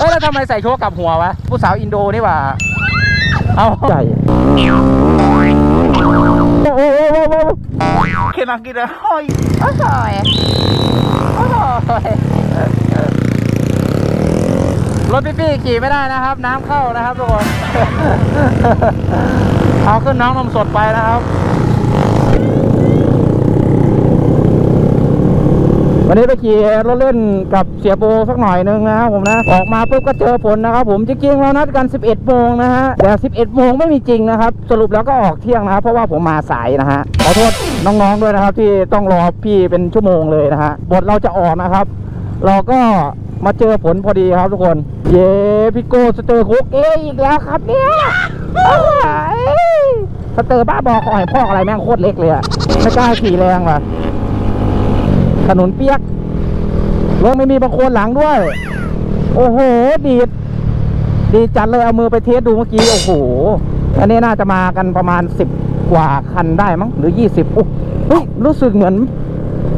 เอ้ยแล้วทำไมใส่โชว์กลับหัววะ ผู้สาวอินโดนี่หว่า เอาใส่โอ้โหโอ้โหโอ้โห Can I get a high? โอ้โหโอ้โหรถพี่ๆขี่ไม่ได้นะครับ น้ำเข้านะครับทุกคน เอาขึ้นน้องนมสดไปนะครับ วันนี้ไปขี่รถเล่นกับเสียโบสักหน่อยนึงนะครับผมนะ ออกมาปุ๊บก็เจอฝนนะครับผมจริงๆเรานัดกัน 11โมงนะฮะแต่ 11โมงไม่มีจริงนะครับ สรุปแล้วก็ออกเที่ยงนะครับเพราะว่าผมมาสายนะฮะขอโทษน้องๆด้วยนะครับ ที่ต้องรอพี่เป็นชั่วโมงเลยนะฮะบทเราจะออกนะครับ เราก็มาเจอฝนพอดีครับทุกคน เย้พี่โก้สเตอร์คุกเออีกแล้วครับเนี่ยสเตอร์บ้าบอคอยพ่อกอะไรแม่งโคตรเล็กเลยอะไม่กล้าขี่แรงว่ะ ถนนเปียกรถไม่มีบางคนหลังด้วย โอ้โห ดีดดีจัดเลยเอามือไปเทสดูเมื่อกี้ โอ้โห อันนี้น่าจะมากันประมาณสิบกว่าคันได้มั้งหรือยี่สิบอุ๊ยเฮ้ยรู้สึกเหมือน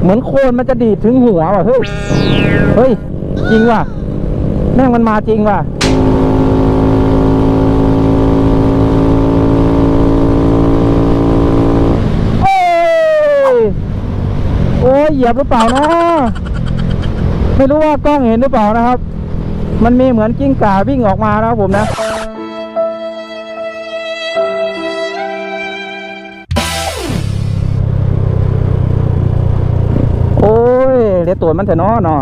เหมือนโคนมันจะดีดถึงหัวว่ะเฮ้ยเฮ้ยจริงว่ะแม่งมันมาจริงว่ะ โอ้ย โอ้ย เหยียบหรือเปล่านะไม่รู้ว่ากล้องเห็นหรือเปล่านะครับ มันมีเหมือนกิ้งก่าวิ่งออกมานะครับผมนะโอ้ยเดี๋ยวตัวมันจะนอนอ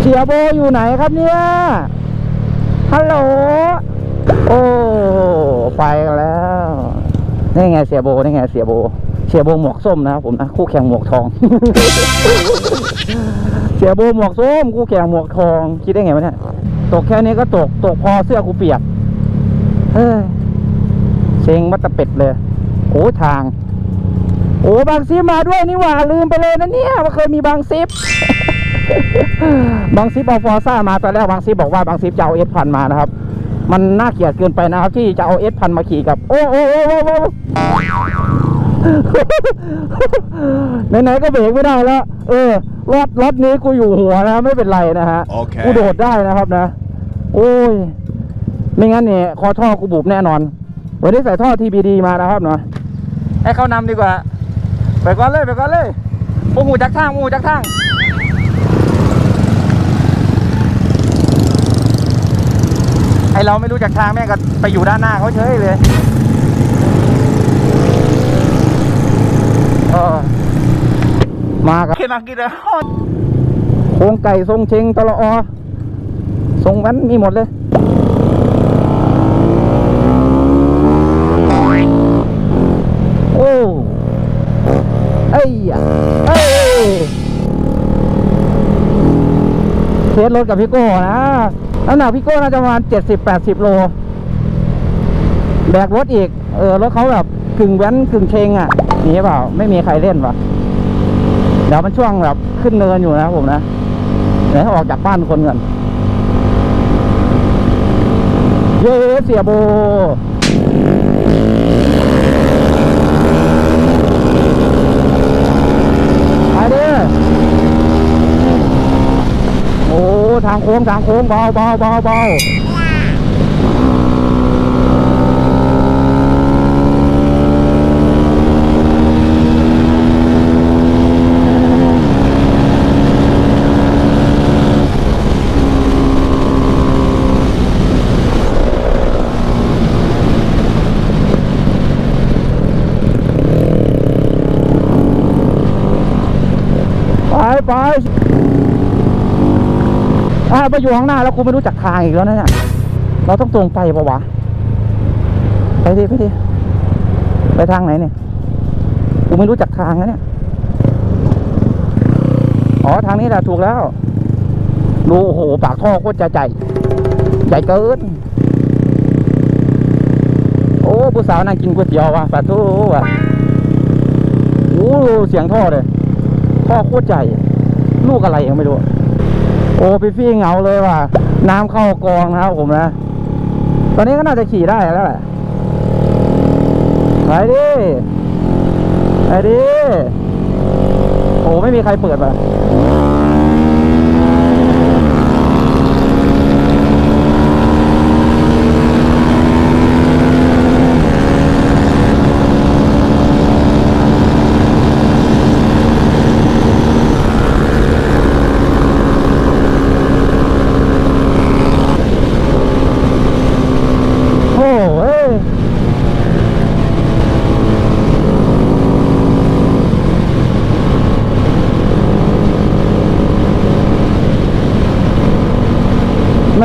เสียโบอยู่ไหนครับเนี่ย ฮัลโหล โอ้ ไปแล้ว นี่ไงเสียโบ นี่ไงเสียโบ เสียโบหมวกส้มนะครับผมนะ คู่แข่งหมวกทอง เสียโบหมวกส้ม คู่แข่งหมวกทอง คิดได้ไงวะเนี่ย ตกแค่นี้ก็ตก ตกพอเสื้อกูเปียก เฮ้ยเซ็งมัตตเป็ดเลย โอ้ทาง โอ้บางซิปมาด้วยนี่หว่าลืมไปเลยนะเนี่ยว่าเคยมีบางซิป บางซิปเอาฟอร์ซ่ามาตอนแรกบางซิปบอกว่าบางซิปจะเอาเอสพันมานะครับ มันน่าเกลียดเกินไปนะครับ ที่จะเอาเอสพันมาขี่กับ โอ้โอ้โอ้โอ้โอ้ไหนๆก็เบรกไม่ได้แล้ว เออรถรถนี้กูอยู่หัวนะ ไม่เป็นไรนะฮะโอเคกูโดดได้นะครับนะ โอ้ย ไม่งั้นเนี่ยคอท่อกูบุบแน่นอน วันนี้ใส่ท่อ TBD มานะครับเนาะให้เขานำดีกว่า ไปก่อนเลยไปก่อนเลยพวกหูจักทางพวกหูจักทาง อเราไม่รู้จักทางแม่งก็ไปอยู่ด้านหน้าเขาเฉยเลยเออมากับ Can I get a high? โครงไก่ทรงเชงตลออทรงนั้นมีหมดเลย โอ้เอ้ยอะเอ้ยเทสรถกับพี่โก้นะ น้ำหนักพี่โก้น่าจะประมาณเจ็ดสิบแปดสิบโล แบกรถอีก เออรถเขาแบบกึ่งแว้นกึ่งเชงอะหนีเปล่า ไม่มีใครเล่นปะเดี๋ยวมันช่วงแบบขึ้นเนินอยู่นะผมนะเดี๋ยวออกจากบ้านคนก่อนเย้เสียโบ ไปดิโอ้ ทางโค้งทางโค้งเบาเบาเบาเบาไปไป อ่าไปอยู่ข้างหน้าแล้วกูไม่รู้จักทางอีกแล้วนะเนี่ยเราต้องตรงไปปะวะ ไปดิไปดิไปทางไหนเนี่ยกูไม่รู้จักทางนะเนี่ยอ๋อทางนี้แหละถูกแล้วดูโอ้โหปากท่อโคตรจะใหญ่ใหญ่เกินโอ้ผู้สาวนั่งกินก๋วยเตี๋ยวว่ะปาทูว่ะโอ้เสียงท่อเลยท่อโคตรใหญ่ลูกอะไรยังไม่รู้ โอ้พี่ฟี่เหงาเลยว่ะ น้ำเข้ากองนะครับผมนะ ตอนนี้ก็น่าจะขี่ได้แล้วแหละไปดิไปดิโอ้ไม่มีใครเปิดป่ะ โอ้เอ้ย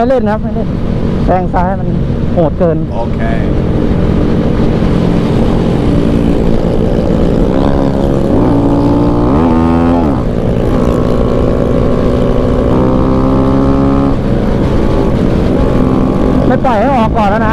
ไม่เล่นครับไม่เล่นแซงซ้ายมันโหดเกิน Okay. ไม่ปล่อยให้ออกก่อนแล้วนะ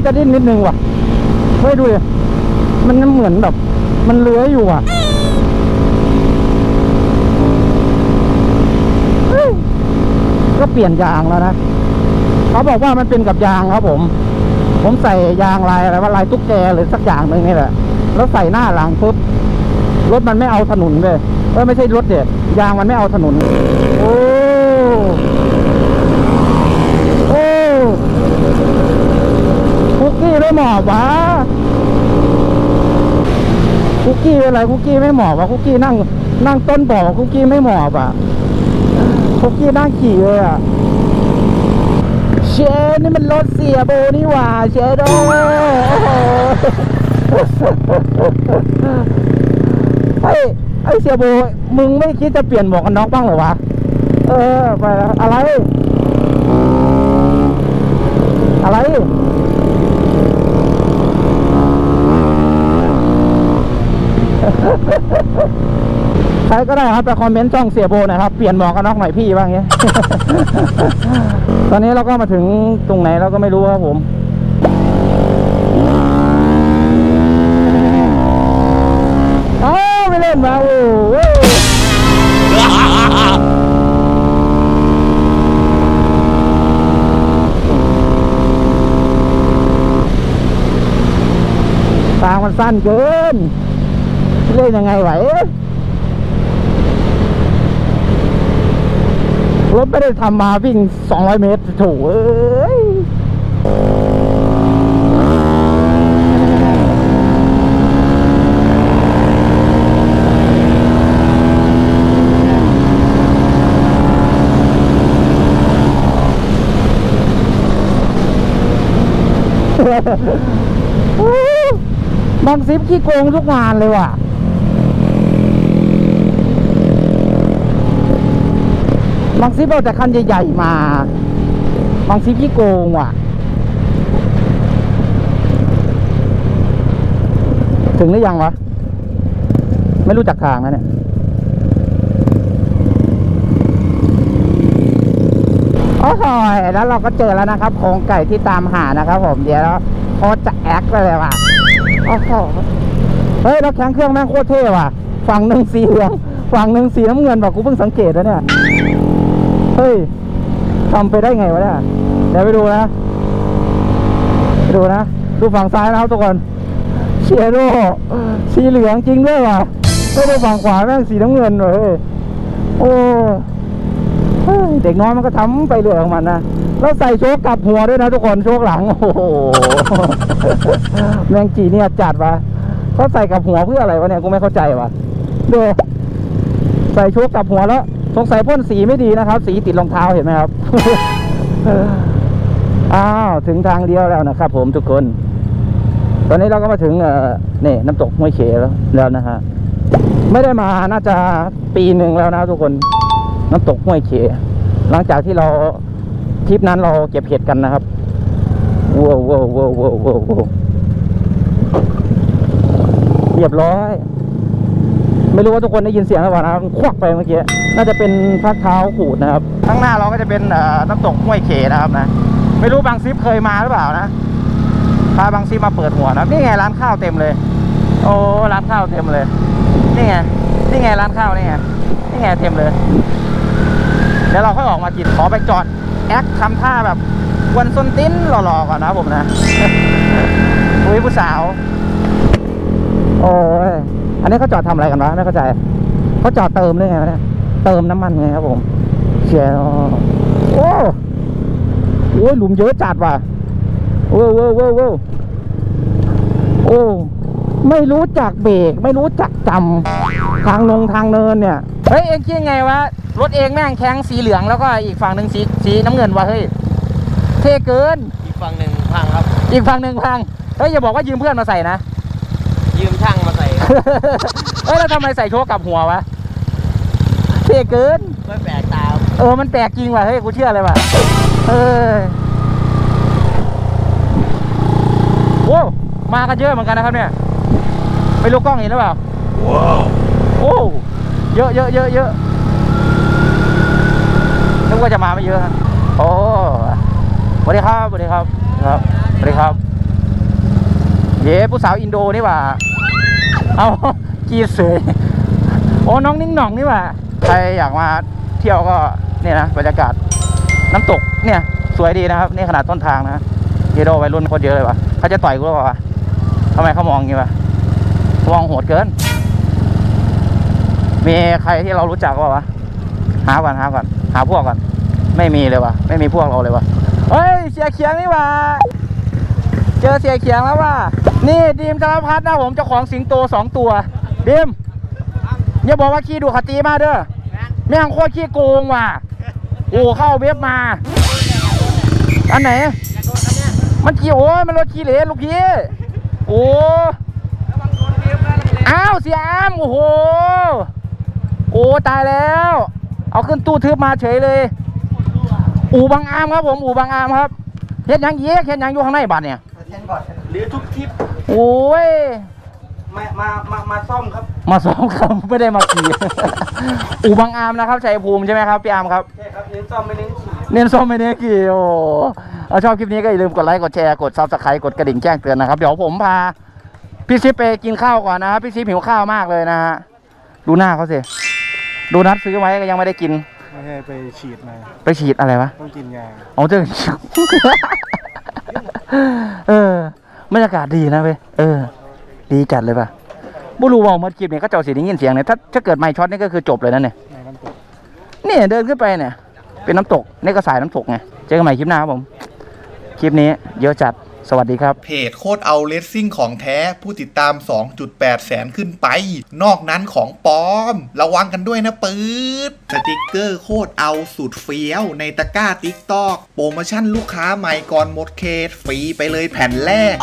าจะดิ้นนิดนึงว่ะเฮ้ยดูดิมันเหมือนแบบ มันเลื้อยอยู่อะก็เปลี่ยนยางแล้วนะเขาบอกว่ามันเป็นกับยางครับผม ผมใส่ยางลายอะไรว่าลายตุ๊กแกหรือสักอย่างหนึ่งนี่แหละ แล้วใส่หน้าหลังปุ๊บรถมันไม่เอาถนนเลยเออไม่ใช่รถเด็ดยางมันไม่เอาถนน โอ้ โอ้ คุกกี้ไม่ เหมาะวะคุกกี้เป็นไรคุกกี้ไม่เหมาะวะคุกกี้นั่ง นั่งต้นบ่อคุกกี้ไม่เหมาะอะคุกกี้นั่งขี่เลยอะเชนนี่มันรถเสียโบนี่หว่าเชนโดอ้โหเฮ้ยไอเสียโบมึงไม่คิดจะเปลี่ยนหมวกกันน็อกบ้างเหรอวะเออไปอะไร อะไร ใครก็ได้ครับไปคอมเมนต์ช่องเสียโบนะครับเปลี่ยนหมวกกันน็อกหน่อยพี่บ้างเงี้ย ตอนนี้เราก็มาถึงตรงไหนเราก็ไม่รู้ครับผมเอาไม่เล่นมาโอ้ทางมันสั้นเกินเล่นยังไงไหว รถไม่ได้ทำมาวิ่ง 200 เมตรถูกเอ้ยบางซิปขี้โกงทุกงานเลยว่ะ บางซิปเอาแต่คันใหญ่ๆมา บางซิปขี้โกงว่ะ ถึงหรือยังวะ ไม่รู้จักทางนะเนี่ย โอ้โหแล้วเราก็เจอแล้วนะครับโครงไก่ที่ตามหานะครับผม เดี๋ยวโคตรจะแอคเลยว่ะ โอ้โห เฮ้ยแล้วแข้งเครื่องแม่งโคตรเท่ว่ะ ฝั่งหนึ่งสีเหลือง ฝั่งหนึ่งสีน้ำเงินบอกกูเพิ่งสังเกตแล้วเนี่ย เฮ้ยทำไปได้ไงวะเนี่ยเดี๋ยวไปดูนะไปดูนะ ดูฝั่งซ้ายนะครับทุกคนเชียร์โดสีเหลืองจริงด้วยว่ะไม่ดูฝั่งขวาแม่งสีน้ำเงินเลยโอ้เฮ้ยเด็กน้อยมันก็ทำไปเรื่อยของมันนะแล้วใส่โชคกลับหัวด้วยนะทุกคนโชคหลัง โอ้โหแมงจีเนี่ยจัดวะเขาใส่กับหัวเพื่ออะไรวะเนี่ยกูไม่เข้าใจวะดูใส่โชคกลับหัวแล้ว สงสัยพ่นสีไม่ดีนะครับ สีติดรองเท้าเห็นไหมครับ อ้าวถึงทางเดียวแล้วนะครับ ผมทุกคน ตอนนี้เราก็มาถึงเอ่อนี่น้ำตกห้วยเขแล้วแล้วนะฮะไม่ได้มาน่าจะปีหนึ่งแล้วนะทุกคนน้ำตกห้วยเขหลังจากที่เราทริปนั้นเราเก็บเห็ดกันนะครับว้าวว้าวว้าวว้าวว้าวว้าวเรียบร้อย ไม่รู้ว่าทุกคนได้ยินเสียงหรือเปล่านะควักไปเมื่อกี้น่าจะเป็นพักเท้าขูดนะครับข้างหน้าเราก็จะเป็นเอ่อน้ำตกห้วยเขนะครับนะ ไม่รู้บางซิปเคยมาหรือเปล่านะพาบางซิปมาเปิดหัวนะนี่ไงร้านข้าวเต็มเลย โอ้ร้านข้าวเต็มเลย นี่ไงนี่ไงร้านข้าวนี่ไงนี่ไงเต็มเลยเดี๋ยวเราค่อยออกมากินขอไปจอดแอคทำท่าแบบกวนส้นติ้นหล่อๆก่อนนะผมนะอุ้ยผู้สาว โอ้ย อันนี้เขาจอดทำอะไรกันวะไม่เข้าใจเขาจอดเติมด้วยไงวะเนี่ยเติมน้ำมันไงครับผมเชียร์โอ้โอ้ยหลุมเยอะจัดว่ะโอ้โว้โว้โว้โอ้ไม่รู้จักเบรกไม่รู้จักจำทางลงทางเนินเนี่ยเฮ้ยเอ็งคิดไงวะรถเองแม่งแข้งสีเหลืองแล้วก็อีกฝั่งหนึ่งสีสีน้ำเงินวะเฮ้ยเท่เกินอีกฝั่งหนึ่งพังครับ อีกฝั่งหนึ่งพังเฮ้ยอย่าบอกว่ายืมเพื่อนมาใส่นะ ยืมช่างมาใส่ เอ้ยแล้วทำไมใส่โชว์กลับหัววะเท่เกิน ไม่แปลกตาเออ มันแปลกจริงว่ะ เฮ้ย กูเชื่อเลยว่ะเออโอ้มากันเยอะเหมือนกันนะครับเนี่ย ไม่รู้กล้องเห็นหรือเปล่า ว้าว โอ้เยอะเยอะเยอะเยอะนึกว่าจะมาไม่เยอะครับโอ้สวัสดีครับสวัสดีครับ ครับสวัสดีครับ เย้ผู้สาวอินโดนี่หว่า เอากีเสยโอ้น้องนิ่งหน่องนี่ว่าใครอยากมาเที่ยวก็เนี่ยนะบรรยากาศน้ำตกเนี่ย สวยดีนะครับนี่ขนาดต้นทางนะเยโดวัยรุ่นโคตรเยอะเลยวะเขาจะต่อยกูหรือเปล่าวะทำไมเขามองอย่างงี้วะมองโหดเกิน มีใครที่เรารู้จักเปล่าวะหาก่อนหาก่อนหาพวกก่อน ไม่มีเลยวะไม่มีพวกเราเลยวะเฮ้ยเสียเขียงนี่ว่า เจอเสียเขียงแล้วว่า นี่ดีมธนพัฒน์นะผมเจ้าของสิงโตสองตัวดีมอย่าบอกว่าขี้ดูขตีมาเด้อแม่งโคตรขี้โกงว่ะโอ้เข้าเว็บมา อันไหน มันขี้โอ้ยมันรถขี้เหร่ลูกพี่โอ้อ้าวเสียอามโอ้โหโอ้ตายแล้ว เอาขึ้นตู้ทึบมาเฉยเลย อู่บางอามครับผมอู่บางอามครับเฮ็ดยังเยกเฮ็ดยังอยู่ข้างในบัดเนี่ย หรือทุกทริปโอ้ย มามามามาซ่อมครับมาซ้อมครับไม่ได้มาขี่ อู่บางอามนะครับชัยภูมิใช่ไหมครับพี่อามครับ ใช่ครับเน้นซ่อมไม่เน้นขี่เน้นซ้อมไม่เน้นขี่โอ้เอาชอบคลิปนี้ก็อย่าลืมกดไลค์กดแชร์กดซับสไครต์กดกระดิ่งแจ้งเตือนนะครับ เดี๋ยวผมพาพี่ซิปไปกินข้าวก่อนนะครับพี่ซิปหิวข้าวมากเลยนะฮะดูหน้าเขาสิดูนัดซื้อไว้ก็ยังไม่ได้กิน ไม่ให้ไปฉีดมา ไปฉีดอะไรวะ ต้องกินยา เอาเจอ เออบรรยากาศดีนะเว้ยเออ ดีจัดเลยป่ะบุรูว่าเมื่อคลิปเนี่ยก็เจ้าเสียงยินเสียงเนี่ยถ้าถ้าเกิดไม่ช็อตนี่ก็คือจบเลยนะเนี่ยเนี่ยเดินขึ้นไปเนี่ย เป็นน้ำตกนี่ก็สายน้ำตกไงเจอกันใหม่คลิปหน้าครับผม คลิปนี้เยอะจัด สวัสดีครับ เพจโคตรเอาเลสซิ่งของแท้ผู้ติดตาม 2.8 แสนขึ้นไป นอกนั้นของปลอม ระวังกันด้วยนะปืดสติกเกอร์โคตรเอาสุดเฟี้ยว ในตะกร้าติ๊กตอกโปรโมชั่นลูกค้าใหม่ก่อนหมดเขตฟรีไปเลยแผ่นแรก